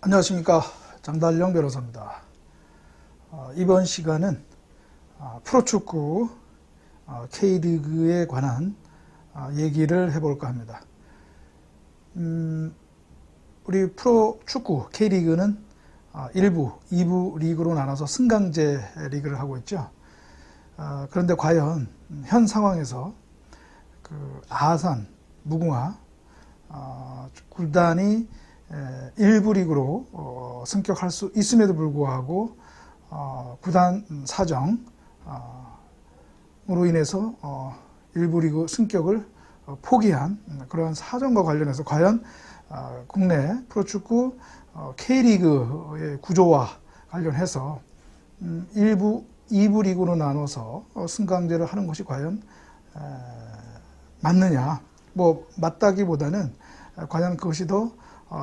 안녕하십니까 장달령 변호사입니다. 어, 이번 시간은 어, 프로축구 어, K리그에 관한 어, 얘기를 해볼까 합니다. 음, 우리 프로축구 K리그는 어, 1부, 2부 리그로 나눠서 승강제 리그를 하고 있죠. 어, 그런데 과연 현 상황에서 그 아산, 무궁화 에, 일부 리그로 어, 승격할 수 있음에도 불구하고 어, 구단 사정으로 인해서 어, 일부 리그 승격을 어, 포기한 그런 사정과 관련해서 과연 어, 국내 프로축구 어, K리그의 구조와 관련해서 음, 일부 2부 리그로 나눠서 어, 승강제를 하는 것이 과연 에, 맞느냐. 뭐 맞다기보다는 과연 그것이 더 어,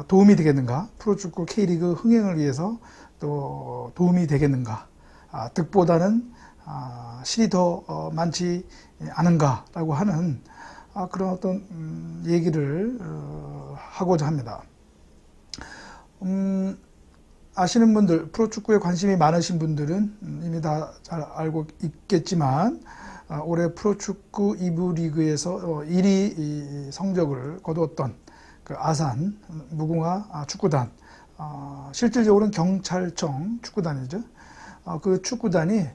도움이 되겠는가? 프로축구 K리그 흥행을 위해서 또 도움이 되겠는가? 아, 득보다는 아, 실이 더 어, 많지 않은가라고 하는 아, 그런 어떤 음, 얘기를 어, 하고자 합니다. 음, 아시는 분들, 프로축구에 관심이 많으신 분들은 음, 이미 다 잘 알고 있겠지만 올해 프로축구 2부 리그에서 1위 성적을 거두었던 그 아산 무궁화 아, 축구단 어, 실질적으로는 경찰청 축구단이죠. 어, 그 축구단이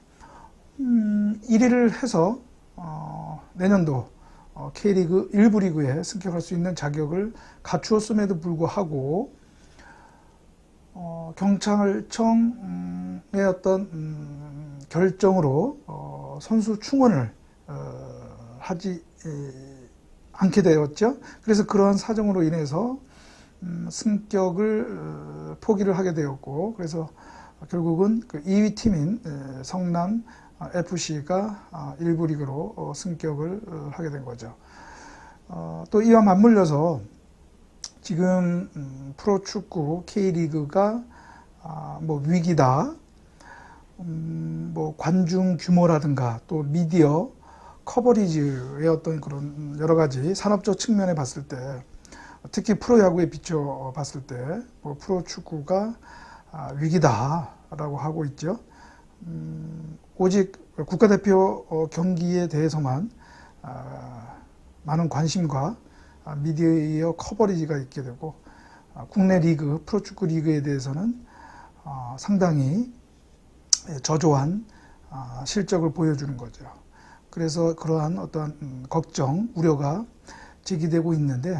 음, 1위를 해서 어, 내년도 어, K리그 1부 리그에 승격할 수 있는 자격을 갖추었음에도 불구하고 어, 경찰청의 어떤 음, 결정으로 어, 선수 충원을 어, 하지 에, 않게 되었죠. 그래서 그러한 사정으로 인해서 음, 승격을 어, 포기를 하게 되었고 그래서 결국은 그 2위 팀인 성남 FC가 아, 일부 리그로 어, 승격을 어, 하게 된 거죠. 또 이와 맞물려서 지금 음, 프로축구 K리그가 아, 뭐 위기다, 음, 뭐 관중 규모라든가 또 미디어 커버리지의 어떤 그런 여러 가지 산업적 측면에 봤을 때 특히 프로야구에 비춰 봤을 때 뭐 프로축구가 아, 위기다라고 하고 있죠. 음, 오직 국가대표 어, 경기에 대해서만 아, 많은 관심과 아, 미디어 커버리지가 있게 되고 국내 리그 프로축구 리그에 대해서는 상당히 저조한 실적을 보여주는 거죠. 그래서 그러한 어떤 음, 걱정, 우려가 제기되고 있는데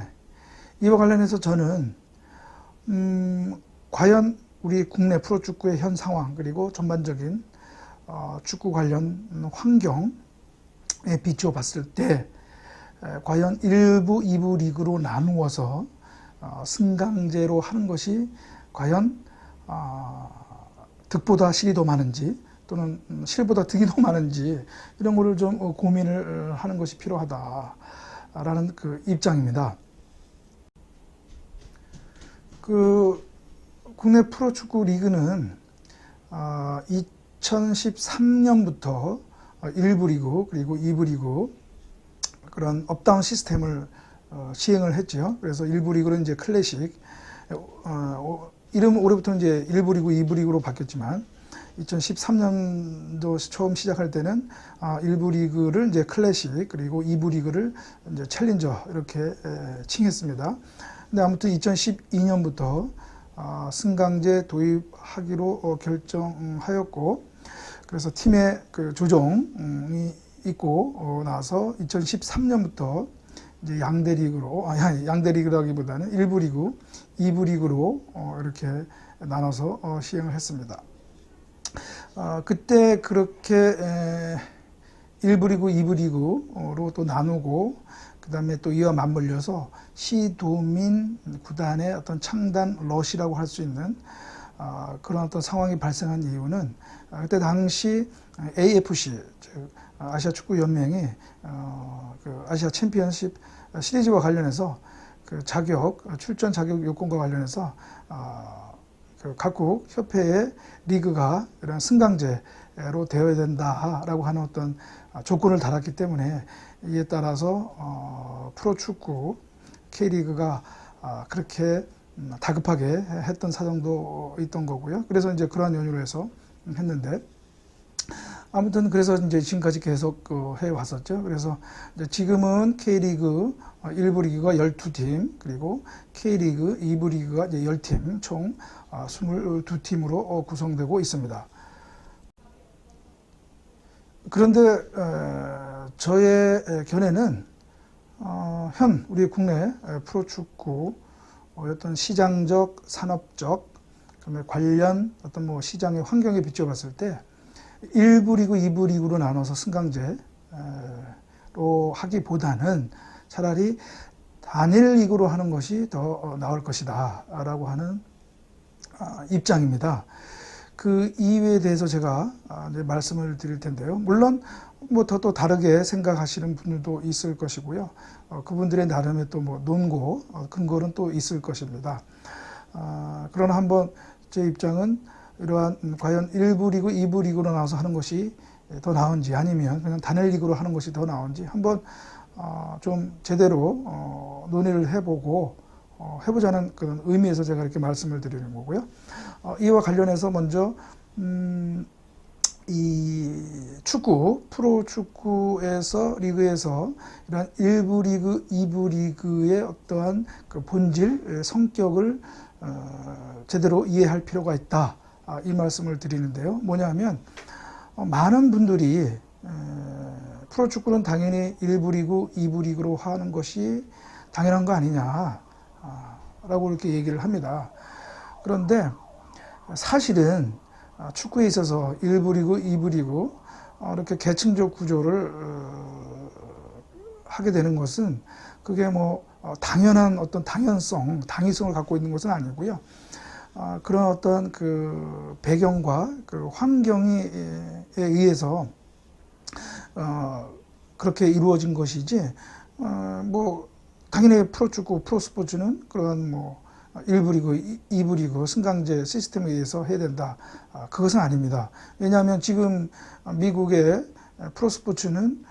이와 관련해서 저는 음, 과연 우리 국내 프로축구의 현 상황 그리고 전반적인 어, 축구 관련 환경에 비추어 봤을 때 에, 과연 1부, 2부 리그로 나누어서 어, 승강제로 하는 것이 과연 어, 득보다 실이 더 많은지 또는 실보다 득이 더 많은지 이런 거를 좀 어, 고민을 하는 것이 필요하다라는 그 입장입니다. 그 국내 프로축구 리그는 2013년부터 1부 리그 그리고 2부 리그 그런 업다운 시스템을 어, 시행을 했죠. 그래서 1부 리그는 이제 클래식 어, 이름은 올해부터 이제 1부 리그, 2부 리그로 바뀌었지만 2013년도 처음 시작할 때는 아, 1부 리그를 이제 클래식 그리고 2부 리그를 이제 챌린저 이렇게 칭했습니다. 근데 아무튼 2012년부터 아, 승강제 도입하기로 어, 결정하였고 그래서 팀의 그 조정이 있고 어, 나서 2013년부터 이제 양대 리그로 아, 양대 리그라기보다는 1부 리그, 2부 리그로 어, 이렇게 나눠서 시행을 했습니다. 어, 그때 그렇게 에, 1부 리그, 2부 리그로 또 나누고 그 다음에 또 이와 맞물려서 시도민 구단의 어떤 창단 러시라고 할 수 있는 어, 그런 어떤 상황이 발생한 이유는 어, 그때 당시 AFC 즉 아시아 축구 연맹이 어, 그 아시아 챔피언십 시리즈와 관련해서 그 자격 출전 자격 요건과 관련해서 어, 그 각국 협회의 리그가 이런 승강제로 되어야 된다라고 하는 어떤 조건을 달았기 때문에 이에 따라서 어, 프로축구 K리그가 어, 그렇게 음, 다급하게 했던 사정도 있던 거고요. 그래서 이제 그러한 연유로 해서 했는데 아무튼 그래서 이제 지금까지 계속 그해 왔었죠. 그래서 지금은 K리그 1부 리그가 12팀, 그리고 K리그 2부 리그가 이제 10팀, 총 22팀으로 구성되고 있습니다. 그런데 저의 견해는 어, 현 우리 국내 프로축구 어떤 시장적, 산업적, 그다음에 관련 어떤 뭐 시장의 환경에 비춰봤을 때 1부 리그, 2부 리그로 나눠서 승강제로 하기보다는 차라리 단일 리그로 하는 것이 더 나을 것이다 라고 하는 아, 입장입니다. 그 이유에 대해서 제가 아, 말씀을 드릴 텐데요. 물론 뭐 더 또 다르게 생각하시는 분들도 있을 것이고요. 어, 그분들의 나름의 또 뭐 논고 어, 근거는 또 있을 것입니다. 아, 그러나 한번 제 입장은 이러한 과연 1부 리그, 2부 리그로 나와서 하는 것이 더 나은지 아니면 그냥 단일 리그로 하는 것이 더 나은지 한번 어, 좀 제대로 어, 논의를 해보고 어, 해보자는 그런 의미에서 제가 이렇게 말씀을 드리는 거고요. 어, 이와 관련해서 먼저 음, 이 축구 프로 축구에서 리그에서 이런 1부 리그, 2부 리그의 어떠한 그 본질, 성격을 어, 제대로 이해할 필요가 있다. 아, 이 말씀을 드리는데요. 뭐냐면 어, 많은 분들이 프로 축구는 당연히 1부 리그, 2부 리그로 하는 것이 당연한 거 아니냐 아, 라고 이렇게 얘기를 합니다. 그런데 사실은 아, 축구에 있어서 1부 리그, 2부 리그 어, 이렇게 계층적 구조를 어, 하게 되는 것은 그게 뭐 당연한 어떤 당연성, 당위성을 갖고 있는 것은 아니고요. 아, 그런 어떤 그 배경과 그 환경에 의해서 어, 그렇게 이루어진 것이지 어, 뭐 당연히 프로축구 프로스포츠는 그런 뭐 1부 리그, 2부 리그 승강제 시스템에 의해서 해야 된다. 아, 그것은 아닙니다. 왜냐하면 지금 미국의 프로스포츠는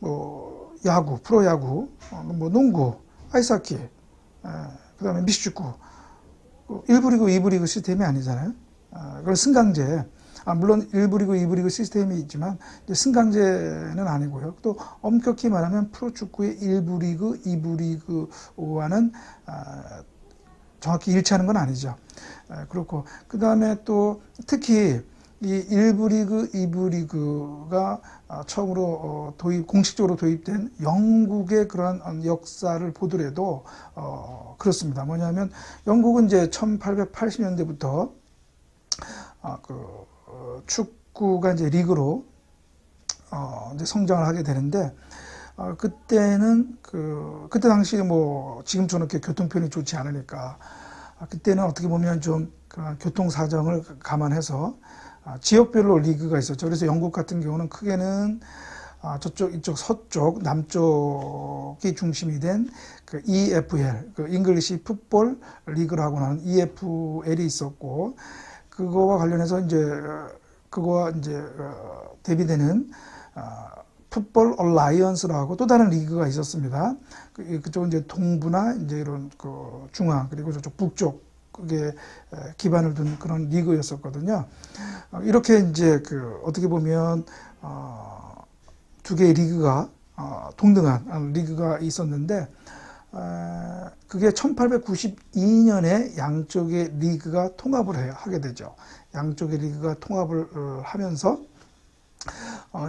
뭐 야구, 프로야구, 어, 뭐 농구, 아이스하키, 그 다음에 미식축구 1부 리그, 2부 리그 시스템이 아니잖아요. 아, 그런 승강제. 아, 물론 1부 리그, 2부 리그 시스템이 있지만 승강제는 아니고요. 또 엄격히 말하면 프로축구의 1부 리그, 2부 리그와는 아, 정확히 일치하는 건 아니죠. 아, 그렇고 그 다음에 또 특히 이 1부 리그, 2부 리그가 아, 처음으로 어, 도입, 공식적으로 도입된 영국의 그러한 역사를 보더라도, 어, 그렇습니다. 뭐냐면, 영국은 이제 1880년대부터, 아, 그, 어, 축구가 이제 리그로, 어, 이제 성장을 하게 되는데, 어, 그때는 그, 그때 당시에 뭐, 지금처럼 이렇게 교통편이 좋지 않으니까, 아, 그때는 어떻게 보면 좀, 교통 사정을 감안해서, 아, 지역별로 리그가 있었죠. 그래서 영국 같은 경우는 크게는 아, 저쪽, 이쪽 서쪽, 남쪽이 중심이 된 그 EFL, 그 잉글리시 풋볼 리그라고 하는 EFL이 있었고, 그거와 관련해서 이제, 그거와 이제, 어, 대비되는, 아, 풋볼 얼라이언스라고 또 다른 리그가 있었습니다. 그, 그쪽은 이제 동부나 이제 이런 그 중앙, 그리고 저쪽 북쪽, 그게 기반을 둔 그런 리그였었거든요. 어, 이렇게 이제 그 어떻게 보면 어, 두 개의 리그가 어, 동등한 리그가 있었는데 그게 1892년에 양쪽의 리그가 통합을 하게 되죠. 양쪽의 리그가 통합을 하면서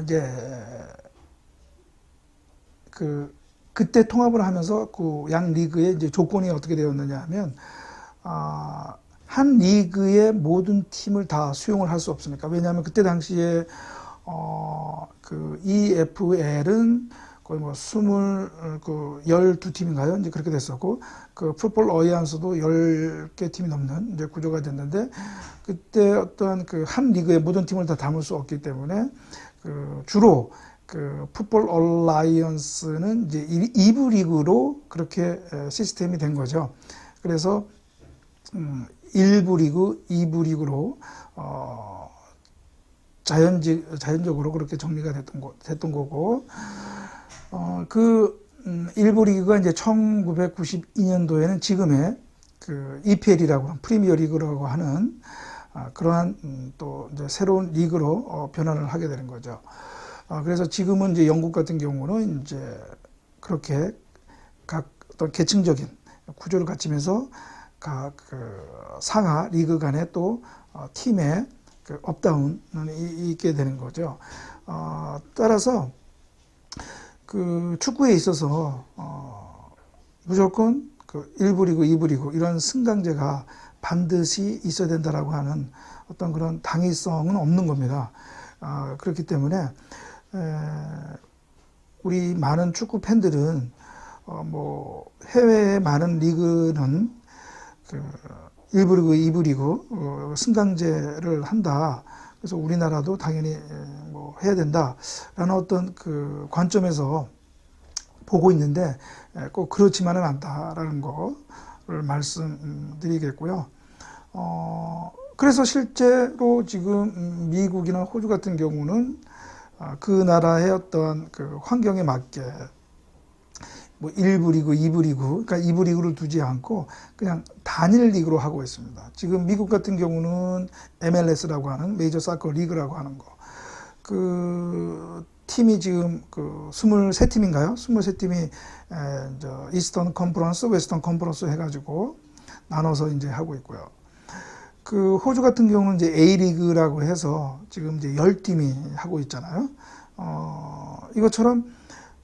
이제 그 그때 통합을 하면서 그 양 리그의 이제 조건이 어떻게 되었느냐 하면 아, 한 리그의 모든 팀을 다 수용을 할 수 없으니까. 왜냐하면 그때 당시에 어, 그 EFL은 거의 뭐 스물 그 열두 팀인가요? 이제 그렇게 됐었고 그 풋볼 어이안스도 열 개 팀이 넘는 이제 구조가 됐는데 그때 어떤 그한 리그의 모든 팀을 다 담을 수 없기 때문에 그 주로 그 풋볼 얼라이언스는 이제 2부 리그로 그렇게 시스템이 된 거죠. 그래서 음, 1부 리그, 2부 리그로 어, 자연적, 자연적으로 그렇게 정리가 됐던, 거, 됐던 거고 어, 그 음, 1부 리그가 이제 1992년도에는 지금의 그그 EPL이라고 하는 프리미어 리그라고 하는 아, 그러한 음, 또 이제 새로운 리그로 어, 변환을 하게 되는 거죠. 아, 그래서 지금은 이제 영국 같은 경우는 이제 그렇게 각 어떤 계층적인 구조를 갖추면서 각 그 상하 리그 간의 또 어, 팀의 그 업다운이 있게 되는 거죠. 어, 따라서 그 축구에 있어서 어, 무조건 그 1부 리그, 2부 리그 이런 승강제가 반드시 있어야 된다라고 하는 어떤 그런 당위성은 없는 겁니다. 아, 그렇기 때문에 에, 우리 많은 축구 팬들은 어, 뭐 해외의 많은 리그는 그 1부 리그, 2부 리그 어, 승강제를 한다. 그래서 우리나라도 당연히 뭐 해야 된다라는 어떤 그 관점에서 보고 있는데 꼭 그렇지만은 않다라는 거를 말씀드리겠고요. 어, 그래서 실제로 지금 미국이나 호주 같은 경우는 아, 그 나라의 어떤 그 환경에 맞게 뭐 1부 리그, 2부 리그, 그러니까 2부 리그를 두지 않고 그냥 단일 리그로 하고 있습니다. 지금 미국 같은 경우는 MLS라고 하는 메이저 사커 리그라고 하는 거. 그 팀이 지금 그 23팀인가요? 23팀이 에, 저 이스턴 컨퍼런스, 웨스턴 컨퍼런스 해가지고 나눠서 이제 하고 있고요. 그 호주 같은 경우는 이제 A 리그라고 해서 지금 이제 10팀이 하고 있잖아요. 어, 이것처럼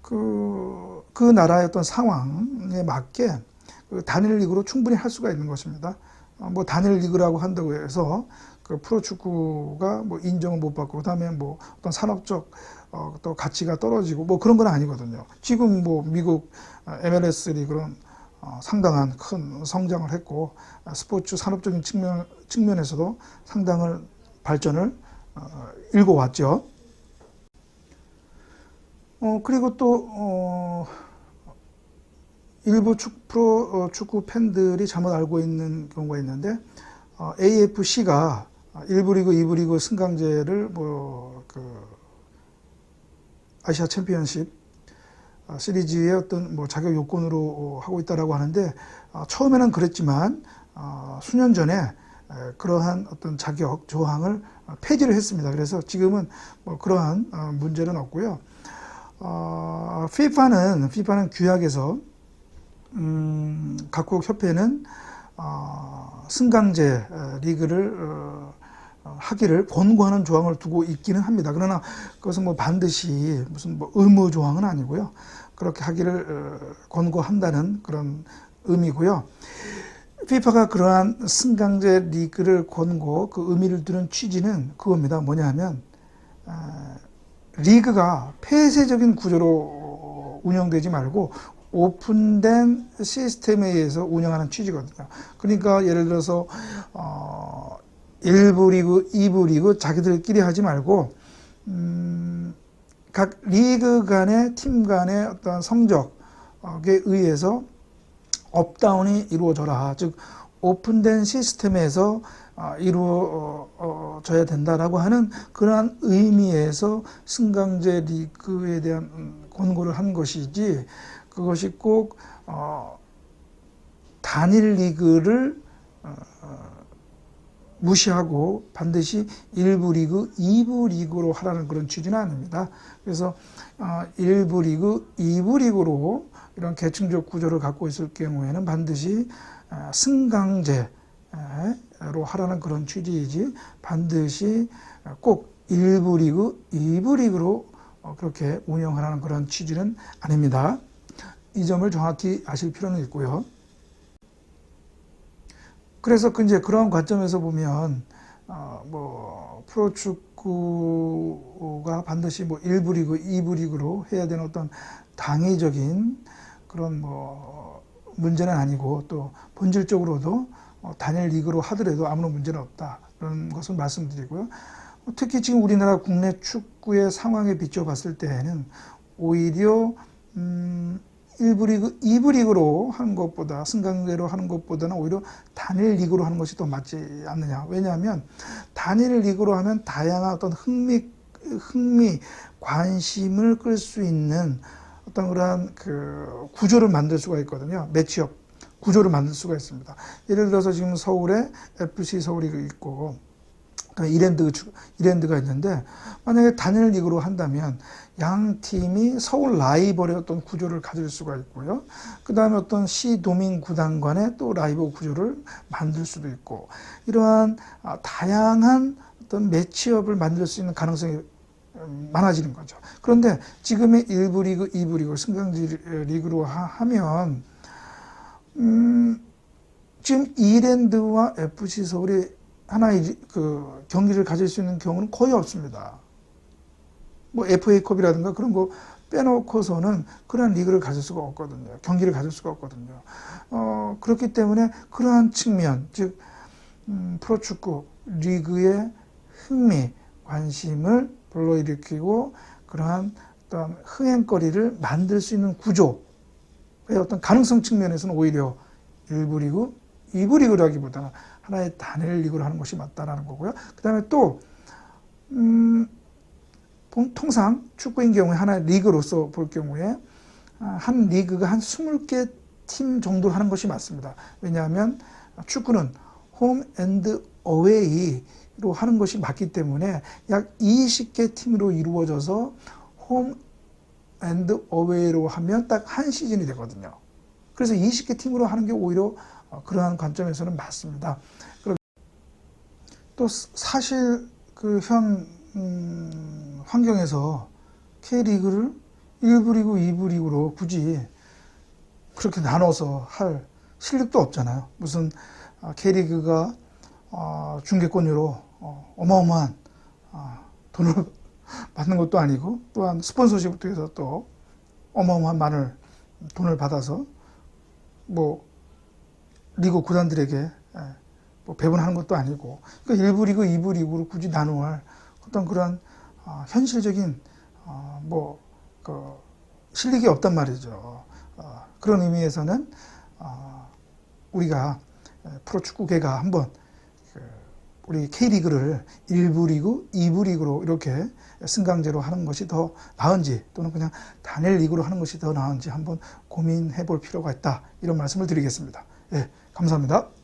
그, 그 나라의 어떤 상황에 맞게 그 단일 리그로 충분히 할 수가 있는 것입니다. 어, 뭐 단일 리그라고 한다고 해서 그 프로축구가 뭐 인정을 못 받고 그다음에 뭐 어떤 산업적 어, 또 가치가 떨어지고 뭐 그런 건 아니거든요. 지금 뭐 미국 MLS 리그는 어, 상당한 큰 성장을 했고 스포츠 산업적인 측면 측면에서도 상당한 발전을 어, 일궈왔죠. 어, 그리고 또, 어, 일부 축, 프로 어, 축구 팬들이 잘못 알고 있는 경우가 있는데, 어, AFC가 1부 리그, 2부 리그 승강제를 뭐, 그, 아시아 챔피언십 어, 시리즈의 어떤 뭐 자격 요건으로 하고 있다라고 하는데, 어, 처음에는 그랬지만, 어, 수년 전에 에, 그러한 어떤 자격 조항을 폐지를 했습니다. 그래서 지금은 뭐 그러한 어, 문제는 없고요. 어, FIFA는, FIFA는 규약에서, 음, 각국 협회는, 어, 승강제 리그를, 어, 하기를 권고하는 조항을 두고 있기는 합니다. 그러나 그것은 뭐 반드시 무슨 뭐 의무 조항은 아니고요. 그렇게 하기를 어, 권고한다는 그런 의미고요. FIFA가 그러한 승강제 리그를 권고 그 의미를 두는 취지는 그겁니다. 뭐냐 하면, 어, 리그가 폐쇄적인 구조로 운영되지 말고 오픈된 시스템에 의해서 운영하는 취지거든요. 그러니까 예를 들어서 어 1부 리그, 2부 리그 자기들끼리 하지 말고 음, 각 리그 간의 팀 간의 어떤 성적에 의해서 업다운이 이루어져라. 즉 오픈된 시스템에서 아, 이루어져야 된다라고 하는 그러한 의미에서 승강제 리그에 대한 음, 권고를 한 것이지 그것이 꼭 어, 단일 리그를 어, 무시하고 반드시 1부 리그, 2부 리그로 하라는 그런 취지는 아닙니다. 그래서 1부 리그, 2부 리그로 이런 계층적 구조를 갖고 있을 경우에는 반드시 승강제 로 하라는 그런 취지이지 반드시 꼭 1부 리그, 2부 리그로 어, 그렇게 운영하라는 그런 취지는 아닙니다. 이 점을 정확히 아실 필요는 있고요. 그래서 그 이제 그런 관점에서 보면 어 뭐 프로축구가 반드시 뭐 1부 리그, 2부 리그로 해야 되는 어떤 당위적인 그런 뭐 문제는 아니고 또 본질적으로도 어, 단일 리그로 하더라도 아무런 문제는 없다. 그런 것을 말씀드리고요. 특히 지금 우리나라 국내 축구의 상황에 비춰 봤을 때에는 오히려 음, 1부 리그, 2부 리그로 하는 것보다 승강제로 하는 것보다는 오히려 단일 리그로 하는 것이 더 맞지 않느냐. 왜냐하면 단일 리그로 하면 다양한 어떤 흥미 흥미 관심을 끌 수 있는 어떤 그러한 그 구조를 만들 수가 있거든요. 매치업 구조를 만들 수가 있습니다. 예를 들어서 지금 서울에 FC 서울이 있고 그다음에 이랜드 이랜드가 있는데 만약에 단일 리그로 한다면 양 팀이 서울 라이벌의 어떤 구조를 가질 수가 있고요. 그 다음에 어떤 시 도민 구단 간의 또 라이벌 구조를 만들 수도 있고 이러한 아, 다양한 어떤 매치업을 만들 수 있는 가능성이 음, 많아지는 거죠. 그런데 지금의 1부 리그, 2부 리그, 승강지 리그로 하- 하면 음, 지금 이랜드와 FC 서울이 하나의 리- 그 경기를 가질 수 있는 경우는 거의 없습니다. 뭐 FA컵이라든가 그런 거 빼놓고서는 그러한 리그를 가질 수가 없거든요. 경기를 가질 수가 없거든요. 어, 그렇기 때문에 그러한 측면, 즉 음, 프로축구 리그의 흥미, 관심을 불러일으키고 그러한 어떤 흥행거리를 만들 수 있는 구조의 어떤 가능성 측면에서는 오히려 일부 리그, 이부 리그라기보다는 하나의 단일 리그를 하는 것이 맞다라는 거고요. 그 다음에 또, 음, 통- 통상 축구인 경우에 하나의 리그로서 볼 경우에 아, 한 리그가 한 20개 팀 정도 하는 것이 맞습니다. 왜냐하면 축구는 홈 앤드 어웨이로 하는 것이 맞기 때문에 약 20개 팀으로 이루어져서 홈 앤드 어웨이로 하면 딱 한 시즌이 되거든요. 그래서 20개 팀으로 하는 게 오히려 어, 그러한 관점에서는 맞습니다. 또 스- 사실 그현 음, 환경에서 K리그를 1부 리그, 2부 리그로 굳이 그렇게 나눠서 할 실력도 없잖아요. 무슨 아, K리그가 어, 중계권료로 어, 어마어마한 아, 돈을 받는 것도 아니고 또한 스폰서십부터 해서 또 어마어마한 많은 돈을 받아서 뭐 리그 구단들에게 예, 뭐 배분하는 것도 아니고 그러니까 1부 리그, 2부 리그로 굳이 나누할 어떤 그런 어, 현실적인 어, 뭐 그 실력이 없단 말이죠. 어, 그런 의미에서는 어, 우리가 에, 프로축구계가 한번 그 우리 K리그를 1부 리그, 2부 리그로 이렇게 승강제로 하는 것이 더 나은지 또는 그냥 단일 리그로 하는 것이 더 나은지 한번 고민해 볼 필요가 있다. 이런 말씀을 드리겠습니다. 예, 감사합니다.